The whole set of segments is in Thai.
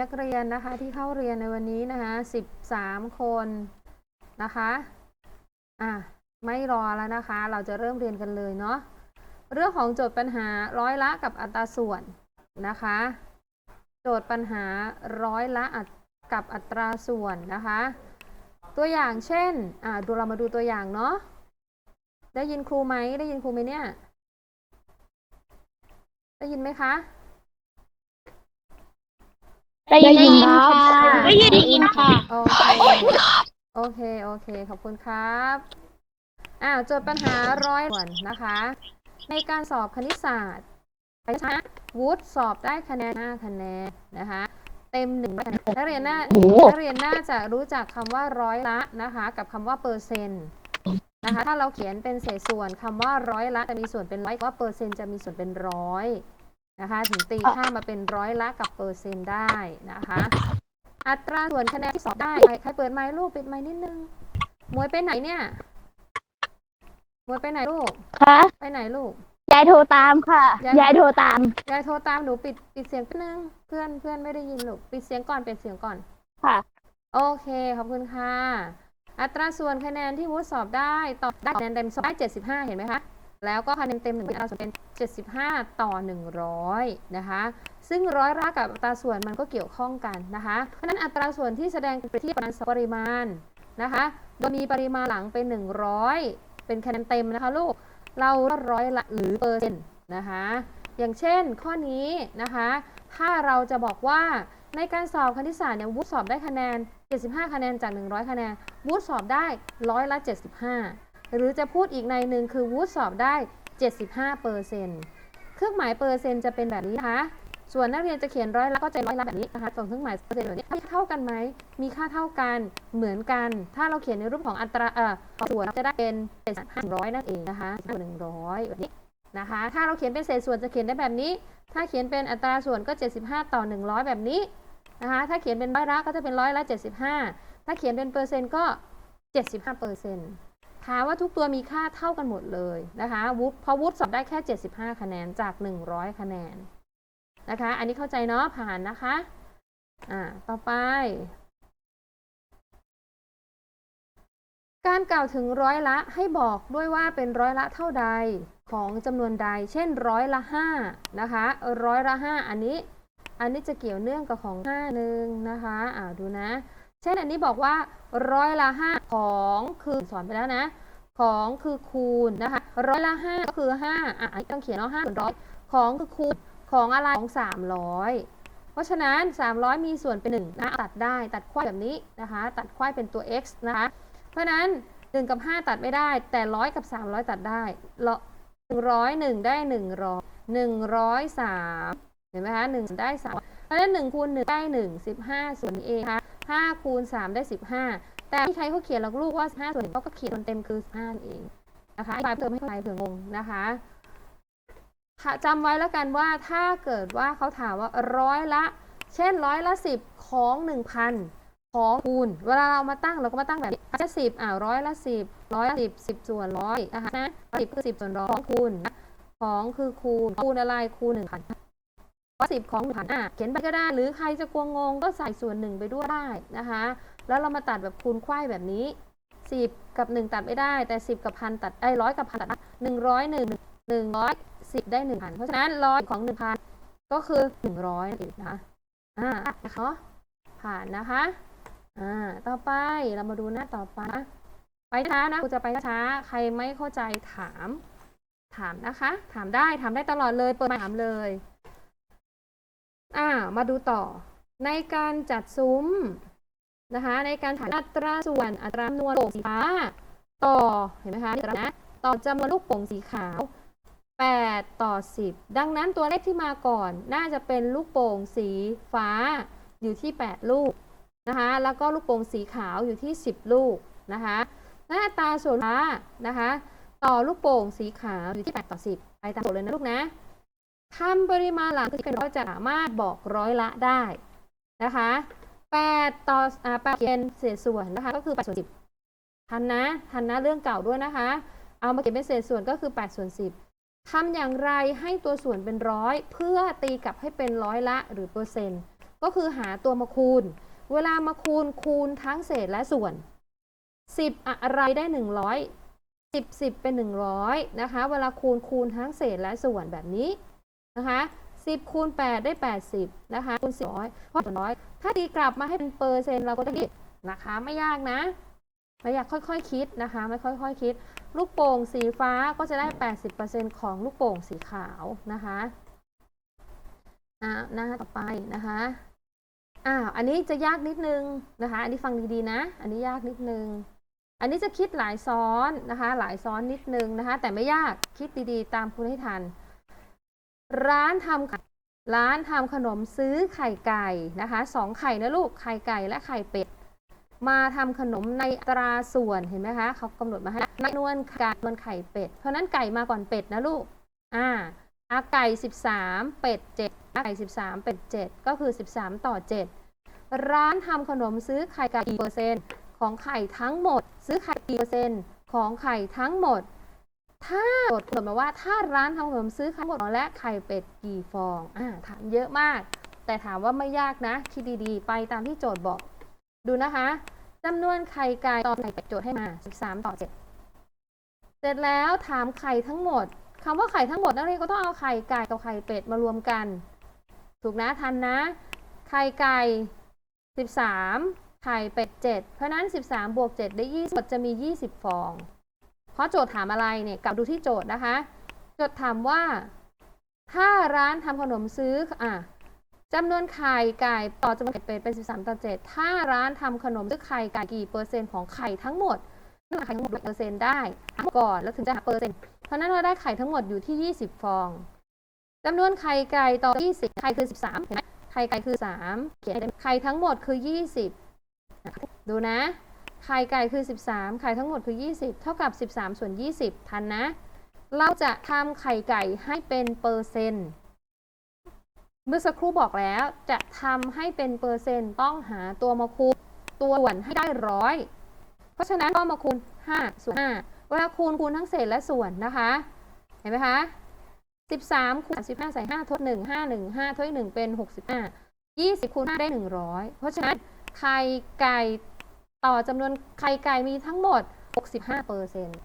นักเรียนนะคะที่เข้าเรียนในวันนี้นะคะ13คนนะคะอะไม่รอแล้วนะคะ เราจะเริ่มเรียนกันเลยเนาะเรื่องของโจทย์ปัญหาร้อยละกับอัตราส่วนนะคะ โจทย์ปัญหาร้อยละกับอัตราส่วนนะคะ ตัวอย่างเช่นอ่าดูเรามาดูตัวอย่างเนาะได้ยินครูไหมได้ยินครูไหมเนี่ย ได้ยินไหมคะ ได้ยินครับได้ยินได้ยินค่ะโอเคโอเค โอเค ขอบคุณครับอ้าวโจทย์ปัญหาร้อยส่วนนะคะ ในการสอบคณิตศาสตร์ไปช้าวุฒิสอบได้คะแนน5คะแนนนะคะ เต็มหนึ่งคะแนนนักเรียนน่าโอ้โหนักเรียนน่าจะรู้จักคำว่าร้อยละนะคะ กับคำว่าเปอร์เซ็นต์นะคะ ถ้าเราเขียนเป็นเศษส่วนคำว่าร้อยละจะมีส่วนเป็นร้อยว่าเปอร์เซ็นต์จะมีส่วนเป็นร้อย นะคะถึงตีค่ามาเป็นร้อยละกับเปอร์เซ็นต์ได้นะคะ อัตราส่วนคะแนนที่สอบได้ใครใครเปิดไมค์ลูกปิดไมค์นิดนึงมวยไปไหนเนี่ยมวยไปไหนลูกค่ะไปไหนลูก ยายโทรตามค่ะยายยายโทรตาม ยายโทรตามหนูปิดปิดเสียงแป๊บนึงเพื่อนเพื่อนไม่ได้ยินลูกปิดเสียงก่อนปิดเสียงก่อนค่ะ โอเคขอบคุณค่ะ อัตราส่วนคะแนนที่วุฒิสอบได้ต่อได้คะแนนเต็มสอบได้75เห็นไหมคะแล้วก็คะแนนเต็มหนึ่งอัตราส่วนเป็น 75 ต่อ 100 นะคะ ซึ่งร้อยละกับอัตราส่วนมันก็เกี่ยวข้องกันนะคะ เพราะนั้นอัตราส่วนที่แสดงไปที่ประมาณปริมาณนะคะ โดยมีปริมาณหลังเป็น 100 เป็นคะแนนเต็มนะคะลูก เราร้อยละหรือเปอร์เซ็นต์นะคะ อย่างเช่นข้อนี้นะคะ ถ้าเราจะบอกว่าในการสอบคณิตศาสตร์เนี่ยวุฒิสอบได้คะแนน 75 คะแนนจาก 100 คะแนน วุฒิสอบได้ร้อยละ 75 หรือจะพูดอีกในหนึ่งคือวุฒิสอบได้ 75เปอร์เซ็นต์เครื่องหมายเปอร์เซ็นต์จะเป็นแบบนี้นะคะ ส่วนนักเรียนจะเขียนร้อยละก็จะร้อยละแบบนี้นะคะส่วนเครื่องหมายเปอร์เซ็นต์แบบนี้เท่ากันไหม มีค่าเท่ากัน เหมือนกัน ถ้าเราเขียนในรูปของอัตราเอ่อส่วนจะได้เป็น75 100นั่นเองนะคะส่วน100แบบนี้นะคะ ถ้าเราเขียนเป็นเศษส่วนจะเขียนได้แบบนี้ ถ้าเขียนเป็นอัตราส่วนก็ 75 ต่อ 100 แบบนี้นะคะ ถ้าเขียนเป็นร้อยละก็จะเป็นร้อยละ75 ถ้าเขียนเป็นเปอร์เซ็นต์ก็ 75เปอร์เซ็นต์ ถามว่าทุกตัวมีค่าเท่ากันหมดเลยนะคะวุฒิพราะวุฒิสอบได้แค่ 75 คะแนนจาก 100 คะแนนนะคะ อันนี้เข้าใจเนาะผ่านนะคะ อ่า ต่อไป การกล่าวถึงร้อยละให้บอกด้วยว่าเป็นร้อยละเท่าใดของจำนวนใด เช่นร้อยละ5นะคะร้อยละ5อันนี้ อันนี้จะเกี่ยวเนื่องกับของ5หนึ่งนะคะ อ่าดูนะ ช่นอันนี้บอกว่าร้อยละ5ของคือสอนไปแล้วนะ ของคือคูณนะคะร้อยละ5ก็คือ5อะต้องเขียนเอา5ส่วนร้อยของคือคูณของอะไรของ300เพราะฉะนั้น 300 มีส่วนเป็น1นะตัดได้ตัดควายแบบนี้นะคะ ตัดควายเป็นตัว x นะคะ เพราะนั้น 1 กับ 5 ตัดไม่ได้ แต่100กับ 300 ตัดได้หนึ่งร้อยหนึ่งได้หนึ่งร้อยหนึ่งร้อยสามเห็นไหมคะหนึ่งได้สามเพราะฉะนั้นหนึ่งคูณหนึ่งได้หนึ่งสิบห้าส่วนนี้เองนะคะ ห้าคูณสามได้สิบห้าแต่ที่ใครเขาเขียนหลักลูกว่าห้าส่วนหนึ่งเขาก็เขียนส่วนเต็มคือห้าเองนะคะอธิบายเพิ่มให้เข้าเผื่องงนะคะจำไว้แล้วกันว่าถ้าเกิดว่าเขาถามว่าร้อยละ เช่นร้อยละสิบของหนึ่งพันของคูณ เวลาเรามาตั้งเราก็มาตั้งแบบนี้จะสิบอ่าร้อยละสิบร้อยละสิบสิบส่วนร้อยนะคะนะสิบคือสิบส่วนร้อยของคูณของคือคูณคูณอะไรคูณหนึ่งพัน ร้อยสิบของหนึ่งพันอะเขียนไปก็ได้ หรือใครจะกลัวงงก็ใส่ส่วนหนึ่งไปด้วยได้นะคะ แล้วเรามาตัดแบบคูณควายแบบนี้สิบกับหนึ่งตัดไม่ได้ แต่สิบกับพันตัดไอ้ร้อยกับพันตัดหนึ่งร้อยหนึ่งหนึ่งร้อยสิบได้หนึ่งพันเพราะฉะนั้นร้อยของหนึ่งพันก็คือหนึ่งร้อยนั่นเองนะคะอ่านะคะผ่านนะคะอ่าต่อไปเรามาดูหน้าต่อไปนะไปช้านะครูจะไปช้าใครไม่เข้าใจถาม ถามนะคะ ถามได้ถามได้ตลอดเลยเปิดมค์ถามเลย อ่า มาดูต่อ ในการจัดซุ้มนะคะ ในการถ่ายอัตราส่วนอัตราจำนวนลูกโป่งสีฟ้า ต่อเห็นไหมคะนี่นะต่อจำนวนลูกโป่งสีขาว 8 ต่อ 10 ดังนั้นตัวเลขที่มาก่อน น่าจะเป็นลูกโป่งสีฟ้าอยู่ที่ 8 ลูกนะคะ แล้วก็ลูกโป่งสีขาวอยู่ที่ 10 ลูกนะคะหน้าตราส่วนฟ้านะคะ ต่อลูกโป่งสีขาวอยู่ที่ 8 ต่อ 10 ไปตามโจทย์เลยนะลูกนะ ทำปริมาณหลังคือเป็นร้อยจะสามารถบอกร้อยละได้นะคะ8ต่ออ่า8เขียนเศษส่วนนะคะก็คือ8ส่วน10ทันนะทันนะเรื่องเก่าด้วยนะคะ เอามาเขียนเป็นเศษส่วนก็คือ8ส่วน10ทำอย่างไรให้ตัวส่วนเป็นร้อยเพื่อตีกลับให้เป็นร้อยละหรือเปอร์เซ็นต์ก็ก็คือหาตัวมาคูณ เวลามาคูณคูณทั้งเศษและส่วน 10 อะไรได้ 100 10 10 เป็น 100นะคะ เวลาคูณคูณทั้งเศษและส่วนแบบนี้ นะคะ10คูณ8ได้ 80นะคะคูณ400เพราะน้อย ถ้าตีกลับมาให้เป็นเปอร์เซ็นต์เราก็จะคิดนะคะไม่ยากนะไม่อยากค่อยๆคคิดนะคะ ไม่ค่อยๆคคิด ลูกโป่งสีฟ้าก็จะได้ 80%ของลูกโป่งสีขาวนะคะอ่าหน้าต่อไปนะคะอ้าวอันนี้จะยากนิดนึงนะคะ อันนี้ฟังดีๆนะ อันนี้ยากนิดนึง อันนี้จะคิดหลายซ้อนนะคะ หลายซ้อนนิดนึงนะคะ แต่ไม่ยากคิดดีๆ ตามคุณให้ทัน ร้านทำร้านทำขนมซื้อไข่ไก่นะคะสองไข่นะลูกไข่ไก่และไข่เป็ด มาทำขนมในอตราส่วนเห็นไหมคะเขากำหนดมาให้ในนวลไก่นวลไข่เป็ด เพราะฉะนั้นไก่มาก่อนเป็ดนะลูกอ่าอาไก่ 13 เป็ด7อาไก่ 13 เป็ด 7 ก็คือ 13 ต่อ 7 ร้านทำขนมซื้อไข่ไก่กี่เปอร์เซ็นต์ของไข่ทั้งหมด ซื้อไข่กี่เปอร์เซ็นต์ของไข่ทั้งหมด ถ้าโจทย์กดมาว่าถ้าร้านทำขนมซื้อไข่หมดและไข่เป็ดกี่ฟองอ่าถามเยอะมาก แต่ถามว่าไม่ยากนะ คิดดีๆ ไปตามที่โจทย์บอก ดูนะคะจำนวนไข่ไก่ต่อไข่เป็ดโจทย์ให้มา 13 ต่อ 7 เสร็จแล้วถามไข่ทั้งหมดคำว่าไข่ทั้งหมดนักเรียนก็ต้องเอาไข่ไก่กับไข่เป็ดมารวมกัน ถูกนะทันนะ ไข่ไก่ 13 ไข่เป็ด 7 เพราะฉะนั้น 13 บวก 7 ได้20จะมี 20 ฟอง เพราะโจทย์ถามอะไรเนี่ยกลับดูที่โจทย์นะคะ โจทย์ถามว่า ถ้าร้านทำขนมซื้ออะจำนวนไข่ไก่ต่อจำนวนไข่เป็ดเป็น 13 ต่อ 7 ถ้าร้านทำขนมซื้อไข่ไก่กี่เปอร์เซ็นต์ของไข่ทั้งหมดนึกว่าไข่ทั้งหมดเปอร์เซ็นต์ได้ก่อนแล้วถึงจะหาเปอร์เซ็นต์เพราะฉะนั้นเราได้ไข่ทั้งหมดอยู่ที่ 20 ฟองจำนวนไข่ไก่ต่อ 20 ไข่คือ 13เห็นไหมไข่ไก่คือ 3 เขียนไข่ทั้งหมดคือ 20 ดูนะ ไข่ไก่คือ 13 ไข่ทั้งหมดคือ 20 เท่ากับ 13 ส่วน 20 ทันนะ เราจะทำไข่ไก่ให้เป็นเปอร์เซ็นต์ เมื่อสักครู่บอกแล้วจะทำให้เป็นเปอร์เซ็นต์ต้องหาตัวมาคูณตัวส่วนให้ได้ร้อย เพราะฉะนั้นก็มาคูณ 5 ส่วน 5 เวลาคูณคูณทั้งเศษและส่วนนะคะ เห็นไหมคะ 13คูณ35ใส่5ทด 1 5 1 5ทด1เป็น 65 20คูณ5ได้ 100 เพราะฉะนั้นไข่ไก่ ต่อจำนวนไข่ไก่มีทั้งหมด 65เปอร์เซ็นต์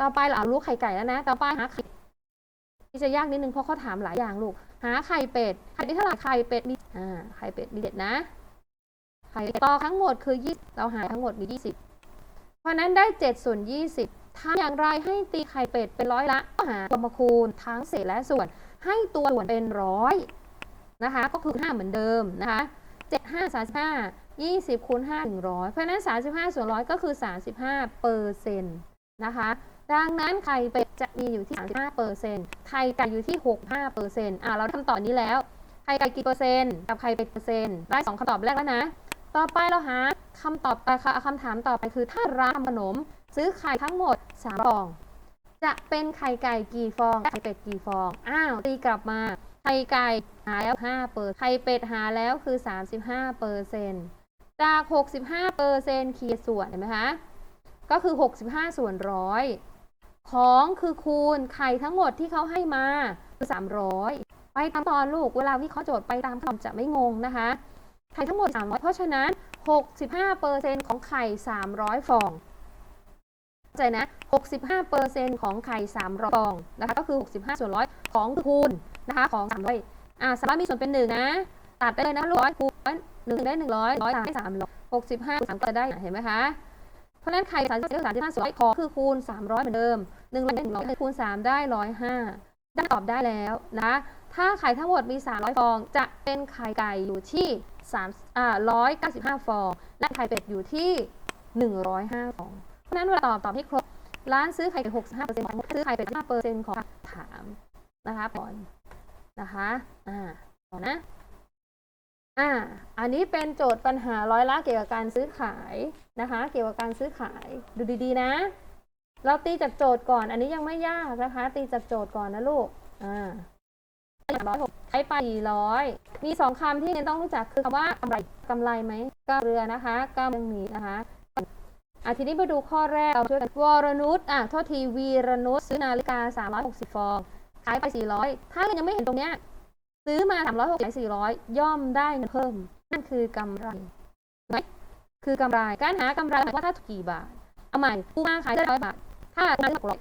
ต่อไปเราเอาลูกไข่ไก่แล้วนะ ต่อไปหาไข่ที่จะยากนิดนึงเพราะเขาถามหลายอย่างลูก หาไข่เป็ด ไข่ได้เท่าไหร่ไข่เป็ดมีอ่า ไข่เป็ดมีเด็ดนะ ไข่ต่อทั้งหมดคือ20เราหาทั้งหมดมี 20 เพราะนั้นได้7ส่วน20ทำอย่างไรให้ตีไข่เป็ดเป็นร้อยละ ก็หาตัวมาคูณทั้งเศษและส่วน ให้ตัวส่วนเป็นร้อยนะคะ ก็คือ5เหมือนเดิมนะคะ 7 5 35 20คูณ5 100 เพราะฉะนั้น 35 ส่วนร้อยก็คือ 35เปอร์เซ็นต์นะคะ ดังนั้นไข่เป็ดจะมีอยู่ที่ 35เปอร์เซ็นต์ไข่ไก่อยู่ที่ 65เปอร์เซ็นต์อ่าเราทำต่อนี้แล้ว ไข่ไก่กี่เปอร์เซ็นต์กับไข่เป็ดเปอร์เซ็นต์ได้ 2คำตอบแรกแล้วนะ ต่อไปเราหาคำตอบไปค่ะคำถามต่อไปคือถ้าร้านทำขนม ซื้อไข่ทั้งหมด3ฟอง จะเป็นไข่ไก่กี่ฟองไข่เป็ดกี่ฟอง อ้าวตีกลับมา ไข่ไก่หาแล้ว5เปอร์ไข่เป็ดหาแล้วคือ 35เปอร์เซ็นต์จาก 65เปอร์เซ็นต์คีส่วนเห็นไหมคะ ก็คือ 65 ส่วนร้อยของคือคูณไข่ทั้งหมดที่เขาให้มาคือ 300 ไปตามตอนลูกเวลาวิเคราะห์โจทย์ไปตามคำจะไม่งงนะคะ ไข่ทั้งหมด 300 เพราะฉะนั้น 65%ของไข่ 300 ฟองเข้าใจนะ 65%ของไข่ 300 ฟองนะคะ ก็คือ 65 ส่วนร้อยของคูณ นะคะของ300อ่า300มีส่วนเป็น1นะ ตัดได้เลยนะร้อยคูณหนึ่งได้100ร้อยสามได้300 65 3ก็ได้เห็นไหมคะเพราะฉะนั้นไข่30ก็35ส่วนร้อยของคือคูณ300เหมือนเดิม1ร้อย100คูณ3ได้105ได้ตอบได้แล้วนะ ถ้าไข่ทั้งหมดมี 300 ฟอง จะเป็นไข่ไก่อยู่ที่3อ่า195 ฟอง และไข่เป็ดอยู่ที่ 105 ฟอง เพราะฉะนั้นเวลาตอบตอบให้ครบ ร้านซื้อไข่เป็ด65%ของซื้อไข่เป็ด5%ของถามนะคะก่อน นะคะ อ่าก่อนะ อ่า อันนี้เป็นโจทย์ปัญหาร้อยละเกี่ยวกับการซื้อขายนะคะ เกี่ยวกับการซื้อขาย ดูดีๆนะ เราตีจากโจทย์ก่อน อันนี้ยังไม่ยากนะคะ ตีจากโจทย์ก่อนนะลูก อ่าร้อยหกใช้ไปสี่ร้อย มีสองคำที่เรนต้องรู้จักคือคำว่ากำไรกำไรไหมก้าวเรือนะคะก้าวเมืองหนีนะคะอะทีนี้มาดูข้อแรกเราช่วยกันวรนุชอะโทษทีวีรนุชซื้อนาฬิกา 360 ฟอง ขายไป 400 ถ้าเรายังไม่เห็นตรงเนี้ยซื้อมา 360 400 ย่อมได้เงินเพิ่ม นั่นคือกำไรไหมคือกำไร การหากำไรหมายว่าถ้าถูกกี่บาท เอาใหม่ผู้มาขายได้ร้อยบาท ถ้าขายหกร้อย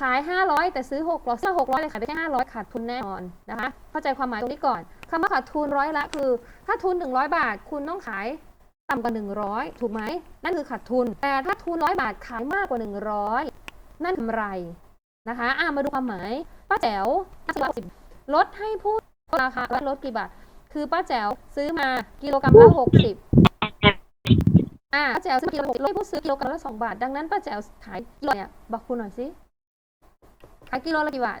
ขายห้าร้อยแต่ซื้อหกร้อยซื้อหกร้อยเลยขายได้แค่ห้าร้อยขาดทุนแน่นอนนะคะ เข้าใจความหมายตรงนี้ก่อนคำว่าขาดทุนร้อยละคือ ถ้าทุนหนึ่งร้อยบาท คุณต้องขายต่ำกว่าหนึ่งร้อยถูกไหม นั่นคือขาดทุน แต่ถ้าทุนร้อยบาทขายมากกว่าหนึ่งร้อยนั่นกำไร นะคะอะมาดูความหมาย ป้าแจ๋วลดให้ผู้ราคาลดกี่บาท คือป้าแจ๋วซื้อมากิโลกรัมละหกสิบอ่าป้าแจ๋วซื้อกิโลละหกลดให้ผู้ซื้อกิโลกรัมละสองบาท ดังนั้นป้าแจ๋วขายกิโลเนี่ยบอกคุณหน่อยสิขายกิโลละกี่บาท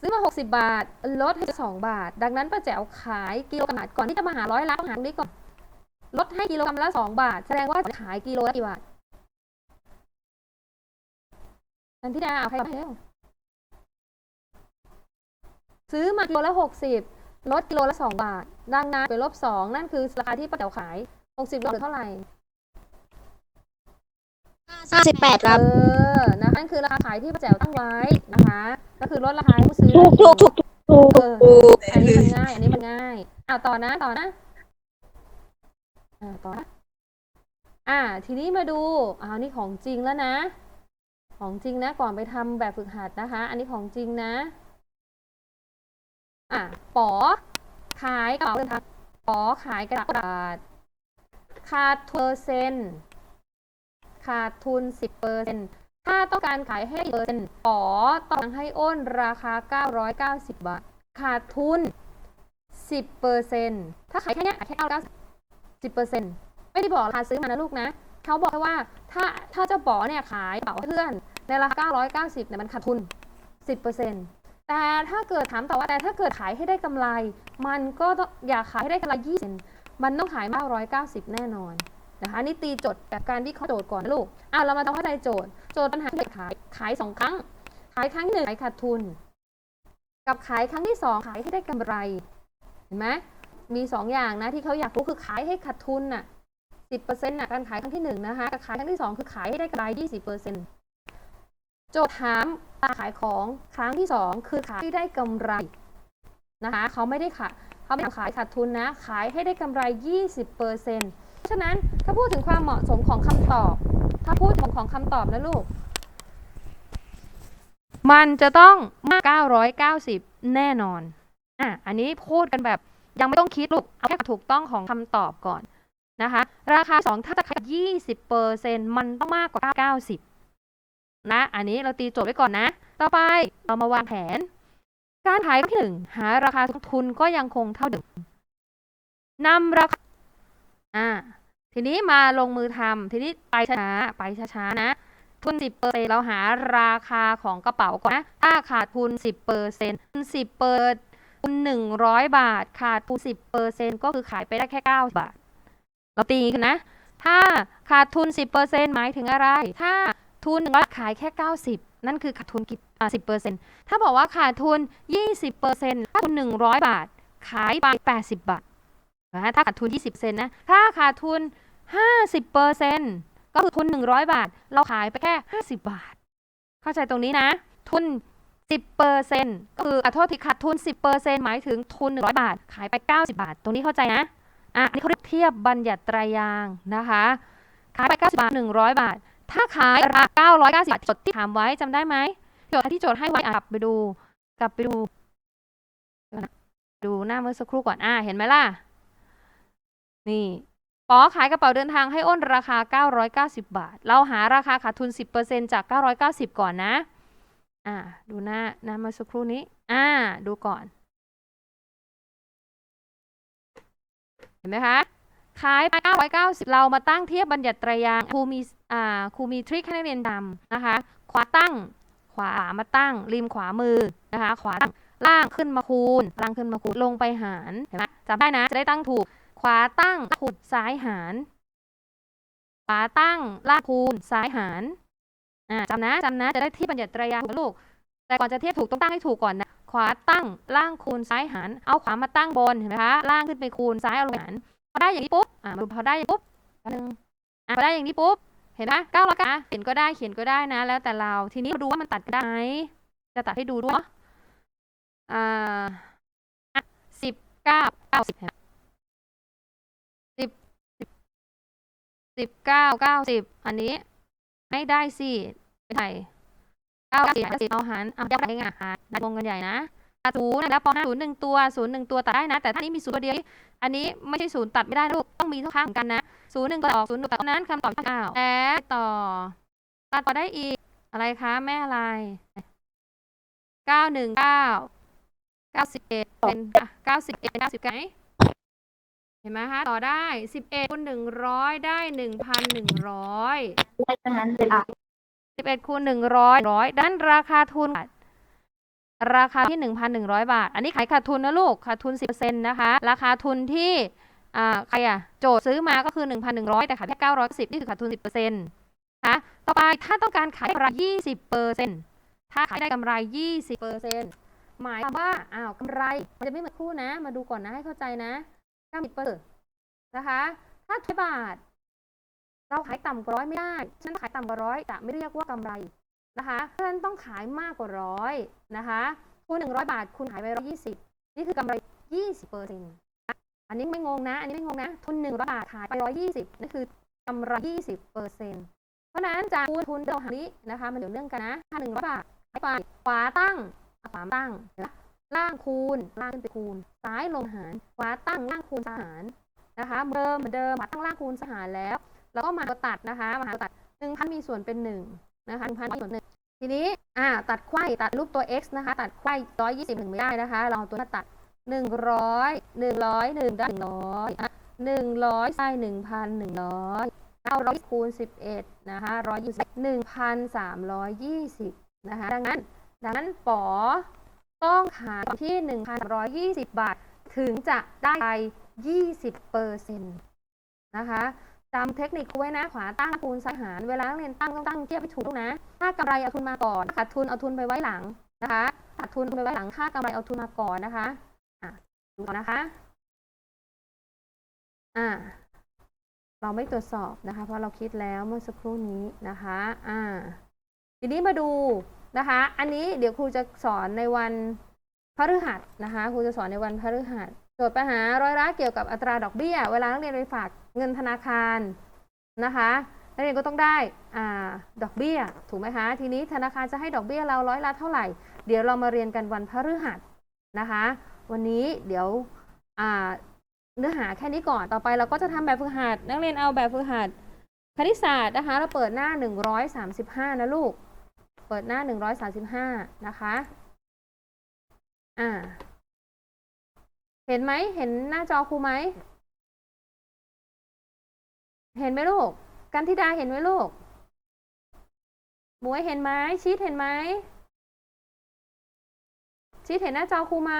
ซื้อมาหกสิบาท ลดให้สองบาท ดังนั้นป้าแจ๋วขายกิโลกรัมก่อนที่จะมาหาร้อยละต้องหาตรงนี้ก่อนลดให้กิโลกรัมละสองบาท แสดงว่าขายกิโลละกี่บาท นันทิดาเอาใครมาแล้วซื้อมากิโลละหกสิบลดกิโลละสองบาท ดังนั้นไปลบสองนั่นคือราคาที่ป้าแต๋วขายหกสิบลดเหลือเท่าไหร่ห้าสิบแปดคเอรับอนะคะนั่นคือราคาขายที่ป้าแต๋วตั้งไว้นะคะ ก็คือลดราคาให้ผู้ซื้อถูกถูกถูกถูกเออถูกอันนี้มันง่าย อันนี้มันง่ายอ่าต่อนะต่อนะอ่าต่อนะอ่า ทีนี้มาดูอ่านี่ของจริงแล้วนะ ของจริงนะก่อนไปทำแบบฝึกหัดนะคะ อันนี้ของจริงนะอะป๋อขายกระเป๋าเดินทางป๋อขายกระดาษขาดทุนเปอร์เซ็นต์ขาดทุนสิบเปอร์เซ็นต์ถ้าต้องการขายให้เปอร์เซ็นต์ป๋อต้องให้อ้นราคา 990 บาท ขาดทุน 10เปอร์เซ็นต์ถ้าขายแค่เนี้ยขายแค่9 10เปอร์เซ็นต์ไม่ได้บอกราคาซื้อมานะลูกนะ เขาบอกแค่ว่าถ้าถ้าเจ้าป๋อเนี่ยขายกระเป๋าเพื่อนในราคา 990เนี่ยมันขาดทุน 10เปอร์เซ็นต์แต่ถ้าเกิดถามต่อว่าแต่ถ้าเกิดขายให้ได้กำไร มันก็อยากขายให้ได้กำไร20มันต้องขายมาก190 แน่นอนนะคะนี่ตีโจทย์แบบการวิเคราะห์โจทย์ก่อนนะลูกอะเรามาต้องเข้าใจโจทย์ โจทย์ปัญหาที่ขายขายสองครั้ง ขายครั้งที่หนึ่งขายขาดทุน กับขายครั้งที่สองขายให้ได้กำไร เห็นไหมมีสองอย่างนะที่เขาอยากรู้คือขายให้ขาดทุนน่ะ สิบเปอร์เซ็นต์น่ะการขายครั้งที่หนึ่งนะคะกับขายครั้งที่สองคือขายให้ได้กำไรยี่สิบเปอร์เซ็นต์โจทย์ถามการขายของครั้งที่สองคือขายให้ได้กำไรนะคะเขาไม่ได้ขายเขาไม่ได้ขายขาดทุนนะ ขายให้ได้กำไรยี่สิบเปอร์เซ็นต์เพราะฉะนั้นถ้าพูดถึงความเหมาะสมของคำตอบ ถ้าพูดถึงของคำตอบนะลูก มันจะต้องมาก990 แน่นอนอะอันนี้พูดกันแบบยังไม่ต้องคิดลูก เอาแค่ถูกต้องของคำตอบก่อน นะคะ ราคา 2 ถ้าจะขาย20เปอร์เซ็นมันต้องมากกว่า 90 นะ อันนี้เราตีโจทย์ไว้ก่อนนะ ต่อไปเรามาวางแผน การขายครั้งที่หนึ่งหาราคาทุนก็ยังคงเท่าเดิมนำราคาอ่าทีนี้มาลงมือทำทีนี้ไปช้าไปช้าๆนะทุน 10เปอร์เซ็นเราหาราคาของกระเป๋าก่อนนะ ถ้าขาดทุน 10เปอร์เซ็นต์ทุน10เปอร์ทุน100 บาท ขาดทุน10เปอร์เซ็นต์ก็คือขายไปได้แค่ 9 บาท เราตีกันนะ ถ้าขาดทุน 10เปอร์เซ็นหมายถึงอะไร ถ้าทุน100ขายแค่ 90 นั่นคือขาดทุนกี่อ่า10เปอร์เซ็นถ้าบอกว่าขาดทุน 20เปอร์เซ็นถ้าทุน 100 บาท ขายไป 80 บาทนะถ้าขาดทุน 20 เซนนะ ถ้าขาดทุน 50เปอร์เซ็นก็คือทุน 100 บาท เราขายไปแค่ 50 บาท เข้าใจตรงนี้นะ ทุน 10เปอร์เซ็นก็คือขอโทษทีขาดทุน 10เปอร์เซ็นหมายถึงทุน 100 บาท ขายไป 90 บาท ตรงนี้เข้าใจนะ อะอันนี้เขาเรียกเทียบบัญญัติไตรยางนะคะขายไป 90 บาท 100 บาท ถ้าขายราคา990บาทจดที่ถามไว้จำได้ไหมโจทย์ที่โจทย์ให้ไว้กลับไปดู กลับไปดู ดูหน้าเมื่อสักครู่ก่อนอะเห็นไหมล่ะ นี่ป๋อขายกระเป๋าเดินทางให้อ้นราคา 990 บาท เราหาราคาขาดทุน 10%จาก 990 ก่อนนะ อ่า ดูหน้าหน้าเมื่อสักครู่นี้ อ่า ดูก่อน เห็นไหมคะขายไป990 เรามาตั้งเทียบบัญญัติตรยางครูมีอ่าครูมีทริคให้นักเรียนจำนะคะ ขวาตั้ง ขวามาตั้ง ริมขวามือนะคะ ขวาตั้ง ล่างขึ้นมาคูณ ล่างขึ้นมาคูณ ลงไปหาร เห็นไหมจำได้นะ จะได้ตั้งถูก ขวาตั้งคูณซ้ายหาร ขวาตั้ง ล่างคูณ ซ้ายหาร อ่าจำนะจำนะ จะได้ที่บัญญัติตรยางค์ลูก แต่ก่อนจะเทียบถูกต้องตั้งให้ถูกก่อนนะ ขวาตั้งล่างคูณซ้ายหารเอาขวามาตั้งบนเห็นไหมคะล่างขึ้นไปคูณซ้ายเอาลงหารพอได้อย่างนี้ปุ๊บอ่ามาดูพอได้อย่างปุ๊บแป๊บนึงอ่าพอได้อย่างนี้ปุ๊บเห็นไหมเก้าร้อยกันเขียนก็ได้เขียนก็ได้นะ แล้วแต่เราทีนี้มาดูว่ามันตัดได้ไหมจะตัดให้ดูด้วยอ่าสิบเก้าเก้าสิบเห็นไหมสิบสิบสิบเก้าเก้าสิบอันนี้ไม่ได้สิไม่ไทย เก้าสิบสิบเอาหารเอายับได้ไงหารดันวงกันใหญ่นะตัดศูนย์แล้วปห้าศูนย์หนึ่งตัวศูนย์หนึ่งตัวตัดได้นะ แต่ถ้านี้มีศูนย์ตัวเดียว อันนี้ไม่ใช่ศูนย์ตัดไม่ได้ลูก ต้องมีทุกข้างเหมือนกันนะศูนย์หนึ่งตัวออกศูนย์ตัดเท่านั้นคำตอบเก้าและต่อ ตัดต่อได้อีก อะไรคะแม่อะไรเก้าหนึ่งเก้าเก้าสิบเอ็ดเป็นเก้าสิบเอ็ดเก้าสิบไงเห็นไหมคะ ต่อได้สิบเอ็ดคูณหนึ่งร้อยได้หนึ่งพันหนึ่งร้อย ได้ตรงนั้นเลยอะสิบเอ็ดคูณหนึ่งร้อยร้อยด้านราคาทุน ราคาที่หนึ่งพันหนึ่งร้อยบาท อันนี้ขายขาดทุนนะลูกขาดทุนสิบเปอร์เซ็นต์นะคะ ราคาทุนที่อ่าใครอะโจทย์ซื้อมาก็คือหนึ่งพันหนึ่งร้อยแต่ขายแค่เก้าร้อยสิบนี่คือขาดทุนสิบเปอร์เซ็นต์นะคะต่อไปถ้าต้องการขายกำไรยี่สิบเปอร์เซ็นต์ถ้าขายได้กำไรยี่สิบเปอร์เซ็นต์หมายความว่าอ้าวกำไรมันจะไม่เหมือนคู่นะ มาดูก่อนนะให้เข้าใจนะเก้าสิบเปอร์นะคะ ถ้าทุกบาท เราขายต่ำกว่าร้อยไม่ได้ฉันขายต่ำกว่าร้อยจะไม่เรียกว่ากำไรนะคะเพราะฉะนั้นต้องขายมากกว่าร้อยนะคะคูณหนึ่งร้อยบาทคุณขายไปร้อยยี่สิบนี่คือกำไรยี่สิบเปอร์เซ็นต์อันนี้ไม่งงนะ อันนี้ไม่งงนะ ทุนหนึ่งร้อยบาทขายไปร้อยยี่สิบนั่นคือกำไรยี่สิบเปอร์เซ็นต์เพราะฉะนั้นจากคูณทุนเดิมหารนี้นะคะมันเดี๋ยวเนื่องกันนะถ้าหนึ่งร้อยบาทขายไปขวาตั้งขวาตั้งนไหมล่างคูณล่างขึ้นไปคูณ ซ้ายลงหารขวาตั้งล่างคูณหารนะคะเหมือนเดิมเหมือนเดิมขวาตั้งล่างคูณหารแล้ว แล้วก็มาตัวตัดนะคะมาหาตัวตัดหนึ่งพันมีส่วนเป็นหนึ่งนะคะหนึ่งพันมีส่วนหนึ่งทีนี้อ่าตัดไขว้ตัดรูปตัว x นะคะ ตัดไขว้ร้อยยี่สิบหนึ่งไม่ได้นะคะ เราเอาตัวมาตัดหนึ่งร้อยหนึ่งร้อยหนึ่งได้หนึ่งร้อยหนึ่งร้อยได้หนึ่งพันหนึ่งร้อยเก้าร้อยคูณสิบเอ็ดนะคะร้อยยี่สิบหนึ่งพันสามร้อยยี่สิบนะคะ ดังนั้น ดังนั้นปอต้องขาที่หนึ่งพันร้อยยี่สิบบาท ถึงจะได้ยี่สิบเปอร์เซ็นต์นะคะ จำเทคนิคไว้นะขวาตั้งคูณซ้ายหารเวลานักเรียนตั้งต้องตั้งเทียบให้ถูกนะ ถ้ากำไรเอาทุนมาก่อนขาดทุนเอาทุนไปไว้หลังนะคะขาดทุนเอาทุนไปไว้หลังค่ากำไรเอาทุนมาก่อนนะคะอะดูก่อนนะคะอ่าเราไม่ตรวจสอบนะคะ เพราะเราคิดแล้วเมื่อสักครู่นี้นะคะอ่าทีนี้มาดูนะคะ อันนี้เดี๋ยวครูจะสอนในวันพฤหัสนะคะครูจะสอนในวันพฤหัสโจทย์ปัญหาร้อยละเกี่ยวกับอัตราดอกเบี้ย เวลานักเรียนไปฝาก เงินธนาคารนะคะนักเรียนก็ต้องได้อ่าดอกเบี้ย ถูกไหมคะ ทีนี้ธนาคารจะให้ดอกเบี้ยเราร้อยละเท่าไหร่ เดี๋ยวเรามาเรียนกันวันพฤหัสนะคะ วันนี้เดี๋ยวอ่าเนื้อหาแค่นี้ก่อน ต่อไปเราก็จะทำแบบฝึกหัด นักเรียนเอาแบบฝึกหัดคณิตศาสตร์นะคะ เราเปิดหน้า 135 นะลูก เปิดหน้า 135 นะคะอ่าเห็นไหม เห็นหน้าจอครูไหม เห็นไหมลูก กันธิดาเห็นไหมลูกหมวยเห็นไหมชีตเห็นไหมชีตเห็นหน้าจอครูไหม